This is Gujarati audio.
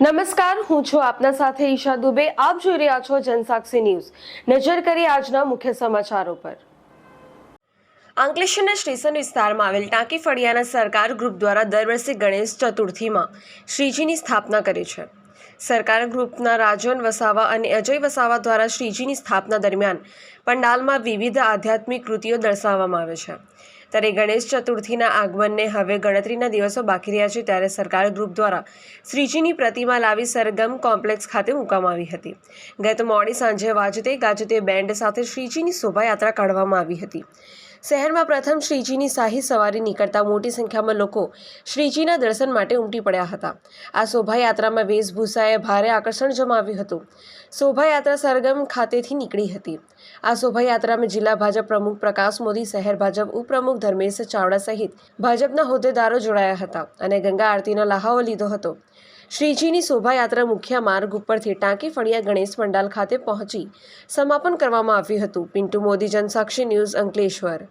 નમસ્કાર, હું છું આપના સાથે ઈશા દુબે. આપ જોઈ રહ્યા છો જનસાક્ષી ન્યૂઝ. નજર કરી આજના મુખ્ય સમાચારો પર. અંકલેશ્વરના સ્ટેશન વિસ્તારમાં આવેલ ટાંકી ફળિયાના સરકાર ગ્રુપ દ્વારા દર વર્ષે ગણેશ ચતુર્થીમાં શ્રીજીની સ્થાપના કરે છે. સરકાર ગ્રુપના રાજન વસાવા અને અજય વસાવા દ્વારા શ્રીજીની સ્થાપના દરમિયાન પંડાલમાં વિવિધ આધ્યાત્મિક કૃતિઓ દર્શાવવામાં આવે છે. ત્યારે ગણેશ ચતુર્થીના આગમનને હવે ગણતરીના દિવસો બાકી રહ્યા છે, ત્યારે સરકાર ગ્રુપ દ્વારા શ્રીજીની પ્રતિમા લાવી સરગમ કોમ્પ્લેક્સ ખાતે મૂકવામાં આવી હતી. ગત મોડી સાંજે વાજતે ગાજતે બેન્ડ સાથે શ્રીજીની શોભાયાત્રા કાઢવામાં આવી હતી. શહેરમાં પ્રથમ શ્રીજીની શાહી સવારી નીકળતા મોટી સંખ્યામાં લોકો શ્રીજીના દર્શન માટે ઉમટી પડ્યા હતા. આ શોભાયાત્રામાં વેશભૂષાએ ભારે આકર્ષણ જમાવ્યું હતું. શોભાયાત્રા સરગમ ખાતેથી નીકળી હતી. આ શોભાયાત્રામાં જિલ્લા ભાજપ પ્રમુખ પ્રકાશ મોદી, શહેર ભાજપ ઉપપ્રમુખ ધર્મેશ ચાવડા સહિત ભાજપના હોદ્દેદારો જોડાયા હતા અને ગંગા આરતીનો લહાવો લીધો હતો. શ્રીજીની શોભાયાત્રા મુખ્ય માર્ગ ઉપરથી ટાંકી ફળિયા ગણેશ પંડાલ ખાતે પહોંચી સમાપન કરવામાં આવ્યું હતું. પિન્ટુ મોદી જનસાક્ષી ન્યૂઝ અંકલેશ્વર.